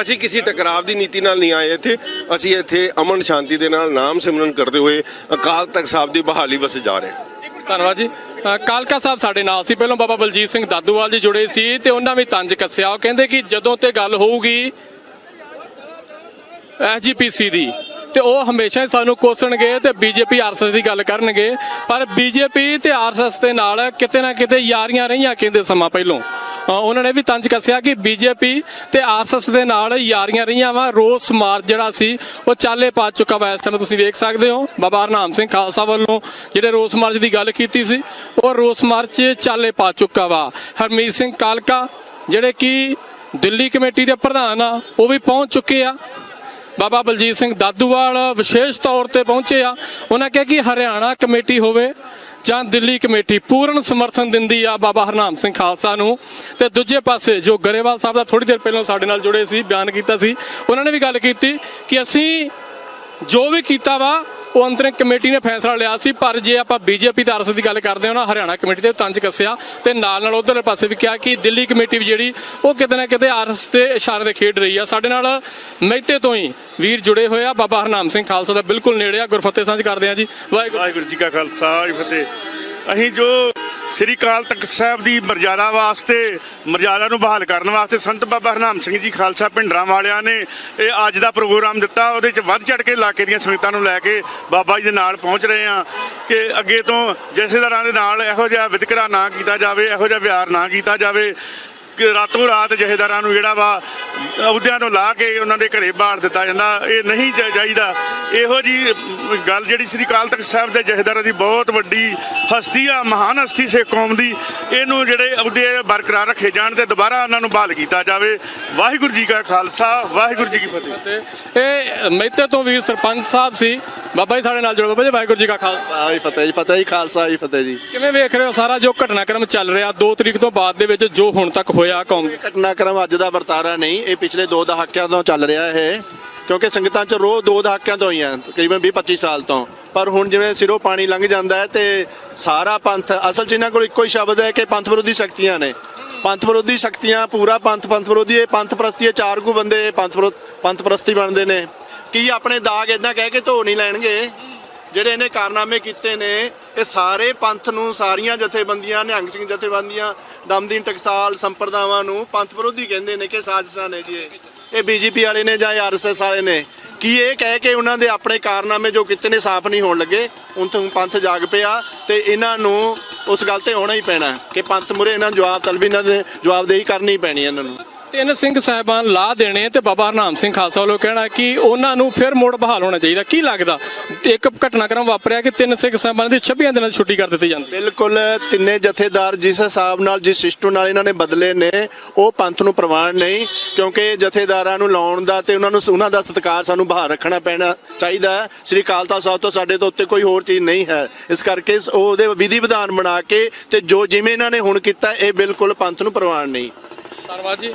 ਅਸੀਂ ਕਿਸੇ ਟਕਰਾਵ ਦੀ ਨੀਤੀ ਨਾਲ ਨਹੀਂ ਆਏ ਇੱਥੇ। ਅਸੀਂ ਇੱਥੇ ਅਮਨ ਸ਼ਾਂਤੀ ਦੇ ਨਾਲ ਨਾਮ ਸਿਮਰਨ ਕਰਦੇ ਹੋਏ ਅਕਾਲ ਤਖਤ ਸਾਹਿਬ ਦੀ ਬਹਾਲੀ ਵਸ ਜਾ ਰਹੇ ਧੰਨਵਾਦ ਜੀ। ਕਾਲਕਾ ਸਾਹਿਬ ਸਾਡੇ ਨਾਲ ਸੀ। ਪਹਿਲਾਂ ਬਾਬਾ ਬਲਜੀਤ ਸਿੰਘ ਦਾਦੂਵਾਲ ਜੀ ਜੁੜੇ ਸੀ ਤੇ ਉਹਨਾਂ ਵੀ ਤੰਜ ਕੱਸਿਆ। ਉਹ ਕਹਿੰਦੇ ਕਿ ਜਦੋਂ ਤੇ ਗੱਲ ਹੋਊਗੀ ਐਸਜੀਪੀਸੀ ਦੀ, ਤੇ ਉਹ ਹਮੇਸ਼ਾ ਹੀ ਸਾਨੂੰ ਕੋਸਣਗੇ ਤੇ ਬੀਜੇਪੀ ਆਰਐਸਐਸ ਦੀ ਗੱਲ ਕਰਨਗੇ। ਪਰ ਬੀਜੇਪੀ ਤੇ ਆਰਐਸਐਸ ਦੇ ਨਾਲ ਕਿਤੇ ਨਾ ਕਿਤੇ ਯਾਰੀਆਂ ਰਹੀਆਂ ਕਹਿੰਦੇ ਸਮਾਂ ਪਹਿਲੋਂ। ਉਹਨਾਂ ਨੇ ਵੀ ਤੰਜ ਕੱਸਿਆ ਕਿ ਬੀਜੇਪੀ ਤੇ ਆਰਐਸਐਸ ਦੇ ਨਾਲ ਯਾਰੀਆਂ ਰਹੀਆਂ ਵਾ। ਰੋਸ ਮਾਰਚ ਜਿਹੜਾ ਸੀ, ਉਹ ਚਾਲੇ ਪਾ ਚੁੱਕਾ ਵਾ। ਇਸ ਟਾਈਮ ਤੁਸੀਂ ਵੇਖ ਸਕਦੇ ਹੋ, ਬਾਬਾ ਹਰਨਾਮ ਸਿੰਘ ਖਾਲਸਾ ਵੱਲੋਂ ਜਿਹੜੇ ਰੋਸ ਮਾਰਚ ਦੀ ਗੱਲ ਕੀਤੀ ਸੀ, ਉਹ ਰੋਸ ਮਾਰਚ ਚਾਲੇ ਪਾ ਚੁੱਕਾ ਵਾ। ਹਰਮੀਤ ਸਿੰਘ ਕਾਲਕਾ, ਜਿਹੜੇ ਕਿ ਦਿੱਲੀ ਕਮੇਟੀ ਦੇ ਪ੍ਰਧਾਨ ਆ, ਉਹ ਵੀ ਪਹੁੰਚ ਚੁੱਕੇ ਆ। ਬਾਬਾ ਬਲਜੀਤ ਸਿੰਘ ਦਾਦੂਵਾਲ ਵਿਸ਼ੇਸ਼ ਤੌਰ ਤੇ ਪਹੁੰਚੇ ਆ। ਉਹਨਾਂ ਕਿਹਾ ਕਿ ਹਰਿਆਣਾ ਕਮੇਟੀ ਹੋਵੇ ਜਾਂ ਦਿੱਲੀ ਕਮੇਟੀ ਪੂਰਨ ਸਮਰਥਨ ਦਿੰਦੀ ਆ ਬਾਬਾ ਹਰਨਾਮ ਸਿੰਘ ਖਾਲਸਾ ਨੂੰ? ਤੇ ਦੂਜੇ ਪਾਸੇ ਜੋ ਗਰੇਵਾਲ ਸਾਹਿਬ ਦਾ ਥੋੜੀ ਦੇਰ ਪਹਿਲਾਂ ਸਾਡੇ ਨਾਲ ਜੁੜੇ ਸੀ, ਬਿਆਨ ਕੀਤਾ ਸੀ, ਉਹਨਾਂ ਨੇ ਵੀ ਗੱਲ ਕੀਤੀ ਕਿ ਅਸੀਂ ਜੋ ਵੀ ਕੀਤਾ ਵਾ, ਉਹ ਅੰਤਰਿਮ ਕਮੇਟੀ ਨੇ ਫੈਸਲਾ ਲਿਆ ਸੀ, ਪਰ ਜੇ ਆਪਾਂ ਬੀਜੇਪੀ ਤੇ ਆਰਐਸ ਦੀ ਗੱਲ ਕਰਦੇ ਹਾਂ ਨਾ ਹਰਿਆਣਾ ਕਮੇਟੀ ਦੇ ਤੰਜ ਕੱਸਿਆ ਤੇ ਨਾਲ ਨਾਲ ਉਧਰਲੇ ਪਾਸੇ ਵੀ ਕਿਹਾ ਕਿ ਦਿੱਲੀ ਕਮੇਟੀ ਵੀ ਜਿਹੜੀ, ਉਹ ਕਿਤੇ ਨਾ ਕਿਤੇ ਆਰਐਸ ਦੇ ਇਸ਼ਾਰੇ ਦੇ ਖੇਡ ਰਹੀ ਆ। ਸਾਡੇ ਨਾਲ ਮਹਿਤੇ ਤੋਂ ਹੀ ਵੀਰ ਜੁੜੇ ਹੋਏ ਆ। ਬਾਬਾ ਹਰਨਾਮ ਸਿੰਘ ਖਾਲਸਾ ਦਾ ਬਿਲਕੁਲ ਨੇੜੇ ਆ। ਗੁਰਫਤਿਹ ਸਾਂਝ ਕਰਦੇ ਆ ਜੀ। ਵਾਹਿਗੁਰੂ। ਵਾਹਿਗੁਰੂ ਜੀ ਕਾ ਖਾਲਸਾ, ਵਾਹਿਗੁਰੂ ਫਤਿਹ। ਅਸੀਂ ਜੋ ਸ੍ਰੀ ਅਕਾਲ ਤਖਤ ਸਾਹਿਬ ਦੀ ਮਰਜ਼ਾਦਾ ਵਾਸਤੇ, ਮਰਜ਼ਾਦਾ ਨੂੰ ਬਹਾਲ ਕਰਨ ਵਾਸਤੇ ਸੰਤ ਬਾਬਾ ਹਰਨਾਮ ਸਿੰਘ ਜੀ ਖਾਲਸਾ ਭਿੰਡਰਾਂ ਵਾਲਿਆਂ ਨੇ ਇਹ ਅੱਜ ਦਾ ਪ੍ਰੋਗਰਾਮ ਦਿੱਤਾ। ਉਹਦੇ ਚ ਵੱਧ ਚੜ ਕੇ ਇਲਾਕੇ ਦੀਆਂ ਸੰਗਤਾਂ ਨੂੰ ਲੈ ਕੇ ਬਾਬਾ ਜੀ ਦੇ ਨਾਲ ਪਹੁੰਚ ਰਹੇ ਆ ਕਿ ਅੱਗੇ ਤੋਂ ਜਥੇਦਾਰਾਂ ਦੇ ਨਾਲ ਇਹੋ ਜਿਹਾ ਵਿਤਕਰਾ ਨਾ ਕੀਤਾ ਜਾਵੇ, ਇਹੋ ਜਿਹਾ ਵਿਹਾਰ ਨਾ ਕੀਤਾ ਜਾਵੇ। ਰਾਤੋਂ ਰਾਤ ਜਹੇਦਾਰਾਂ ਨੂੰ ਜਿਹੜਾ ਵਾ, ਅਹੁਦਿਆਂ ਤੋਂ ਲਾ ਕੇ ਉਹਨਾਂ ਦੇ ਘਰੇ ਬਾੜ ਦਿੱਤਾ ਜਾਂਦਾ। ਇਹ ਨਹੀਂ ਚਾ- ਚਾਹੀਦਾ। ਇਹੋ ਜੀ ਗੱਲ ਜਿਹੜੀ ਸ੍ਰੀ ਅਕਾਲ ਤਖਤ ਸਾਹਿਬ ਦੇ ਜਹੇਦਾਰਾਂ ਦੀ ਬਹੁਤ ਵੱਡੀ ਹਸਤੀ ਆ, ਮਹਾਨ ਹਸਤੀ ਸੇ ਕੌਮ ਦੀ। ਇਹਨੂੰ ਜਿਹੜੇ ਅਹੁਦੇ ਬਰਕਰਾਰ ਰੱਖੇ ਜਾਣ ਤੇ ਦੁਬਾਰਾ ਉਹਨਾਂ ਨੂੰ ਬਹਾਲ ਕੀਤਾ ਜਾਵੇ। ਵਾਹਿਗੁਰੂ ਜੀ ਕਾ ਖਾਲਸਾ, ਵਾਹਿਗੁਰੂ ਜੀ ਕੀ ਫਤਿਹ। ਤੇ ਇਹ ਮਹਿਤੇ ਤੋਂ ਵੀਰ ਸਰਪੰਚ ਸਾਹਿਬ ਸੀ। ਬਾਬਾ ਜੀ ਸਾਡੇ ਨਾਲ ਜੁੜੇ ਬਾਬਾ ਜੀ ਵਾਹਿਗੁਰੂ ਜੀ ਕਾ ਖਾਲਸਾ। ਆਹੀ ਫਤਿਹ ਜੀ ਫਤਿਹ ਜੀ ਖਾਲਸਾ ਜੀ ਫਤਿਹ ਜੀ। ਕਿਵੇਂ ਵੇਖ ਰਹੇ ਹੋ ਸਾਰਾ ਜੋ ਘਟਨਾਕ੍ਰਮ ਚੱਲ ਰਿਹਾ 2 ਤਰੀਕ ਤੋਂ ਬਾਅਦ ਦੇ ਵਿੱਚ ਜੋ ਹੁਣ ਤੱਕ ਹੋਇਆ ਕੌਮ ਘਟਨਾਕ੍ਰਮ ਅੱਜ ਦਾ ਵਰਤਾਰਾ ਨਹੀਂ ਇਹ ਪਿਛਲੇ ਦੋ ਦਹਾਕਿਆਂ ਤੋਂ ਚੱਲ ਰਿਹਾ ਇਹ ਕਿਉਂਕਿ ਸੰਗਤਾਂ 'ਚ ਰੋਜ਼ ਦੋ ਦਹਾਕਿਆਂ ਤੋਂ ਹੋਈਆਂ ਤਕਰੀਬਨ 20 25 ਸਾਲ ਤੋਂ। ਪਰ ਹੁਣ ਜਿਵੇਂ ਸਿਰੋਂ ਪਾਣੀ ਲੰਘ ਜਾਂਦਾ ਹੈ ਤੇ ਸਾਰਾ ਪੰਥ ਅਸਲ 'ਚ ਇਹਨਾਂ ਕੋਲ ਇੱਕੋ ਹੀ ਸ਼ਬਦ ਹੈ ਕਿ ਪੰਥ ਵਿਰੋਧੀ ਸ਼ਕਤੀਆਂ ਨੇ। ਪੰਥ ਵਿਰੋਧੀ ਸ਼ਕਤੀਆਂ ਪੂਰਾ ਪੰਥ ਪੰਥ ਵਿਰੋਧੀ ਇਹ ਪੰਥ ਪ੍ਰਸਤੀ ਇਹ ਚਾਰ ਕੁ ਬੰਦੇ ਪੰਥ ਪੰਥ ਪ੍ਰਸਤੀ ਬਣਦੇ ਨੇ। ਕੀ ਆਪਣੇ ਦਾਗ ਇਦਾਂ ਕਹਿ ਕੇ ਧੋ ਨਹੀਂ ਲੈਣਗੇ। ਜਿਹੜੇ ਇਹਨੇ ਕਾਰਨਾਮੇ ਕੀਤੇ ਨੇ, ਇਹ ਸਾਰੇ ਪੰਥ ਨੂੰ, ਸਾਰੀਆਂ ਜਥੇਬੰਦੀਆਂ, ਨਿਹੰਗ ਸਿੰਘ ਜਥੇਬੰਦੀਆਂ ਦਮਦੀਨ ਟਕਸਾਲ ਸੰਪਰਦਾਵਾਂ ਨੂੰ ਪੰਥ ਵਿਰੋਧੀ ਕਹਿੰਦੇ ਨੇ ਕਿ ਸਾਜ਼ਿਸ਼ਾਂ ਨੇ ਜੀ ਇਹ। ਇਹ ਬੀਜੇਪੀ ਵਾਲੇ ਨੇ ਜਾਂ ਆਰਐਸਐਸ ਵਾਲੇ ਨੇ। ਕੀ ਇਹ ਕਹਿ ਕੇ ਉਹਨਾਂ ਦੇ ਆਪਣੇ ਕਾਰਨਾਮੇ ਜੋ ਕੀਤੇ ਨੇ ਸਾਫ਼ ਨਹੀਂ ਹੋਣ ਲੱਗੇ? ਹੁਣ ਤੋਂ ਪੰਥ ਜਾਗ ਪਿਆ ਤੇ ਇਹਨਾਂ ਨੂੰ ਉਸ ਗੱਲ ਤੇ ਹੋਣਾ ਹੀ ਪੈਣਾ ਕਿ ਪੰਥ ਮੁਰੇ ਇਹਨਾਂ ਨੂੰ ਜਵਾਬ, ਤਲਬੀ ਇਹਨਾਂ ਦੇ ਜਵਾਬਦੇਹੀ ਕਰਨੀ ਪੈਣੀ ਇਹਨਾਂ ਨੂੰ। ਤਿੰਨ ਸਿੰਘ ਸਾਹਿਬਾਨ ਲਾ ਦੇਣੇ ਤੇ ਬਾਬਾ ਹਰਨਾਮ ਸਿੰਘ ਖਾਲਸਾ ਵੱਲੋਂ ਕਹਿਣਾ ਕਿ ਉਹਨਾਂ ਨੂੰ ਫਿਰ ਮੁੜ ਬਹਾਲ ਹੋਣਾ ਚਾਹੀਦਾ। ਕੀ ਲੱਗਦਾ? ਇੱਕ ਘਟਨਾਕ੍ਰਮ ਵਾਪਰਿਆ ਕਿ ਤਿੰਨ ਸਿੰਘ ਸਾਹਿਬਾਨ ਦੀ 26 ਦਿਨਾਂ ਦੀ ਛੁੱਟੀ ਕਰ ਦਿੱਤੀ ਜਾਂਦੀ। ਬਿਲਕੁਲ ਤਿੰਨੇ ਜਥੇਦਾਰ ਜਿਸ ਹਿਸਾਬ ਨਾਲ ਜਿਸ ਸਿਸਟਮ ਨਾਲ ਇਹਨਾਂ ਨੇ ਬਦਲੇ ਨੇ ਉਹ ਪੰਥ ਨੂੰ ਪ੍ਰਵਾਨ ਨਹੀਂ ਕਿਉਂਕਿ ਜਥੇਦਾਰਾਂ ਨੂੰ ਲਾਉਣ ਦਾ ਤੇ ਉਹਨਾਂ ਨੂੰ ਉਹਨਾਂ ਦਾ ਸਤਿਕਾਰ ਸਾਨੂੰ ਬਾਹਰ ਰੱਖਣਾ ਪੈਣਾ ਚਾਹੀਦਾ ਹੈ। ਸ੍ਰੀ ਅਕਾਲ ਤਖਤ ਸਾਹਿਬ ਤੋਂ ਸਾਡੇ ਤੋਂ ਉੱਤੇ ਕੋਈ ਹੋਰ ਚੀਜ਼ ਨਹੀਂ ਹੈ। ਇਸ ਕਰਕੇ ਉਹਦੇ ਵਿਧੀ ਵਿਧਾਨ ਬਣਾ ਕੇ ਤੇ ਜੋ ਜਿਵੇਂ ਇਹਨਾਂ ਨੇ ਹੁਣ ਕੀਤਾ ਇਹ ਬਿਲਕੁਲ ਪੰਥ ਨੂੰ ਪ੍ਰਵਾਨ ਨਹੀਂ। ਧੰਨਵਾਦ ਜੀ।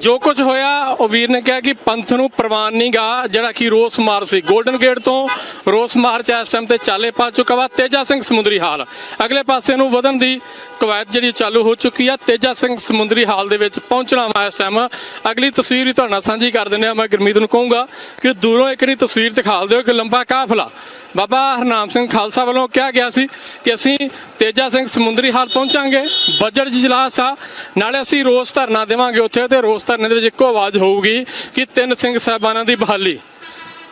ਜੋ ਕੁਝ ਹੋਇਆ, ਉਹ ਵੀਰ ਨੇ ਕਿਹਾ ਕਿ ਪੰਥ ਨੂੰ ਪ੍ਰਵਾਨ ਨਹੀਂਗਾ ਜਿਹੜਾ ਕਿ ਰੋਸ ਮਾਰ ਸੀ। 골ਡਨ ਗੇਟ ਤੋਂ ਰੋਸ ਮਾਰਚ ਇਸ ਟਾਈਮ ਤੇ ਚਾਲੇ ਪਾ ਚੁੱਕਾ ਵਾ। ਤੇਜਾ ਸਿੰਘ ਸਮੁੰਦਰੀ ਹਾਲ। ਅਗਲੇ ਪਾਸੇ ਨੂੰ ਵਧਣ ਦੀ ਕਵਾਇਦ ਜਿਹੜੀ ਚਾਲੂ ਹੋ ਚੁੱਕੀ ਆ, ਤੇਜਾ ਸਿੰਘ ਸਮੁੰਦਰੀ ਹਾਲ ਦੇ ਵਿੱਚ ਪਹੁੰਚਣਾ ਵਾ ਇਸ ਟਾਈਮ ਅਗਲੀ ਤਸਵੀਰ ਵੀ ਤੁਹਾਡਾ ਸਾਂਝੀ ਕਰ ਦਿੰਦੇ ਆ। ਮੈਂ ਗੁਰਮੀਤ ਨੂੰ ਕਹੂੰਗਾ ਕਿ ਦੂਰੋਂ ਇੱਕ ਵਾਰੀ ਤਸਵੀਰ ਦਿਖਾ ਦਿਓ ਕਿ ਲੰਬਾ ਕਾਫਲਾ। ਬਾਬਾ ਹਰਨਾਮ ਸਿੰਘ ਖਾਲਸਾ ਵੱਲੋਂ ਕਿਹਾ ਗਿਆ ਸੀ ਕਿ ਅਸੀਂ ਤੇਜਾ ਸਿੰਘ ਸਮੁੰਦਰੀ ਹਾਲ ਪਹੁੰਚਾਂਗੇ। ਬਜਟ ਇਜਲਾਸ ਆ। ਨਾਲੇ ਅਸੀਂ ਰੋਸ ਧਰਨਾ ਦੇਵਾਂਗੇ ਉੱਥੇ ਤੇ ਰੋਸ ਧਰਨੇ ਦੇ ਵਿੱਚ ਇੱਕੋ ਆਵਾਜ਼ ਹੋਊਗੀ ਕਿ ਤਿੰਨ ਸਿੰਘ ਸਾਹਿਬਾਨਾਂ ਦੀ ਬਹਾਲੀ।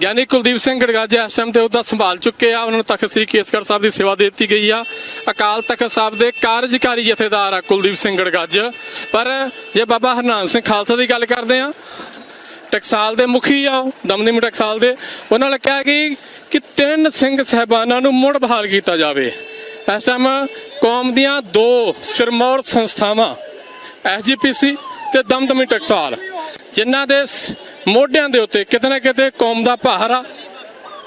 ਗਿਆਨੀ ਕੁਲਦੀਪ ਸਿੰਘ ਗੜਗਾਜ ਇਸ ਟਾਈਮ ਤੇ ਉਹਦਾ ਸੰਭਾਲ ਚੁੱਕੇ ਆ। ਉਹਨਾਂ ਨੂੰ ਤਖਤ ਸ੍ਰੀ ਕੇਸਗੜ੍ਹ ਸਾਹਿਬ ਦੀ ਸੇਵਾ ਦੇ ਦਿੱਤੀ ਗਈ ਆ। ਅਕਾਲ ਤਖਤ ਸਾਹਿਬ ਦੇ ਕਾਰਜਕਾਰੀ ਜਥੇਦਾਰ ਆ ਕੁਲਦੀਪ ਸਿੰਘ ਗੜਗਾਜ। ਪਰ ਜੇ ਬਾਬਾ ਹਰਨਾਮ ਸਿੰਘ ਖਾਲਸਾ ਦੀ ਗੱਲ ਕਰਦੇ ਆ ਟਕਸਾਲ ਦੇ ਮੁਖੀ ਆ ਉਹ, ਦਮਦਮੀ ਟਕਸਾਲ ਦੇ। ਉਹਨਾਂ ਨੇ ਕਿਹਾ ਕਿ ਕਿ ਤਿੰਨ ਸਿੰਘ ਸਹਿਬਾਨਾਂ ਨੂੰ ਮੁੜ ਬਹਾਲ ਕੀਤਾ ਜਾਵੇ। ਇਸ ਟਾਈਮ ਕੌਮ ਦੀਆਂ ਦੋ ਸਿਰਮੌਰ ਸੰਸਥਾਵਾਂ ਐਸਜੀਪੀਸੀ ਤੇ ਦਮਦਮੀ ਟਕਸਾਲ। ਜਿਨ੍ਹਾਂ ਦੇ ਮੋਢਿਆਂ ਦੇ ਉੱਤੇ ਕਿਤੇ ਨਾ ਕਿਤੇ ਕੌਮ ਦਾ ਭਾਰ ਆ,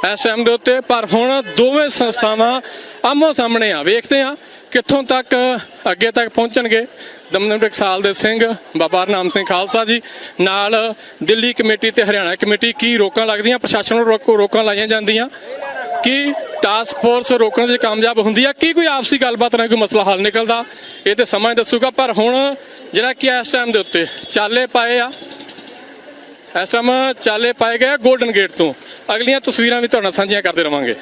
ਐਸਐਮ ਦੇ ਉੱਤੇ, ਪਰ ਹੁਣ ਦੋਵੇਂ ਸੰਸਥਾਵਾਂ ਆਮੋ ਸਾਹਮਣੇ ਆ। ਵੇਖਦੇ ਆ ਕਿੱਥੋਂ ਤੱਕ ਅੱਗੇ ਤੱਕ ਪਹੁੰਚਣਗੇ। ਦਮਦਮ ਟਕਸਾਲ ਦੇ ਸਿੰਘ ਬਾਬਾ ਹਰਨਾਮ ਸਿੰਘ ਖਾਲਸਾ ਜੀ, ਨਾਲ ਦਿੱਲੀ ਕਮੇਟੀ ਤੇ ਹਰਿਆਣਾ ਕਮੇਟੀ, ਕੀ ਰੋਕਾਂ ਲੱਗਦੀਆਂ? ਪ੍ਰਸ਼ਾਸਨ ਨੂੰ ਰੋਕ- ਰੋਕਾਂ ਲਾਈਆਂ ਜਾਂਦੀਆਂ। ਕਿ ਟਾਸਕ ਫੋਰਸ ਰੋਕਣ ਦੇ ਕਾਮਯਾਬ ਹੁੰਦੀ ਆ। ਕੀ ਕੋਈ ਆਪਸੀ ਗੱਲਬਾਤ ਨਾਲ ਕੋਈ ਮਸਲਾ ਹੱਲ ਨਿਕਲਦਾ? ਇਹ ਤੇ ਸਮਾਂ ਹੀ ਦੱਸੂਗਾ, ਪਰ ਹੁਣ ਜਿਹੜਾ ਕਿ ਇਸ ਟਾਈਮ ਦੇ ਉੱਤੇ ਚਾਲੇ ਪਾਏ ਆ। ਇਸ ਟਾਈਮ ਚਾਲੇ ਪਾਏ ਗਏ ਗੋਲਡਨ ਗੇਟ ਤੋਂ। ਅਗਲੀਆਂ ਤਸਵੀਰਾਂ ਵੀ ਤੁਹਾਡੇ ਨਾਲ ਸਾਂਝੀਆਂ ਕਰਦੇ ਰਵਾਂਗੇ।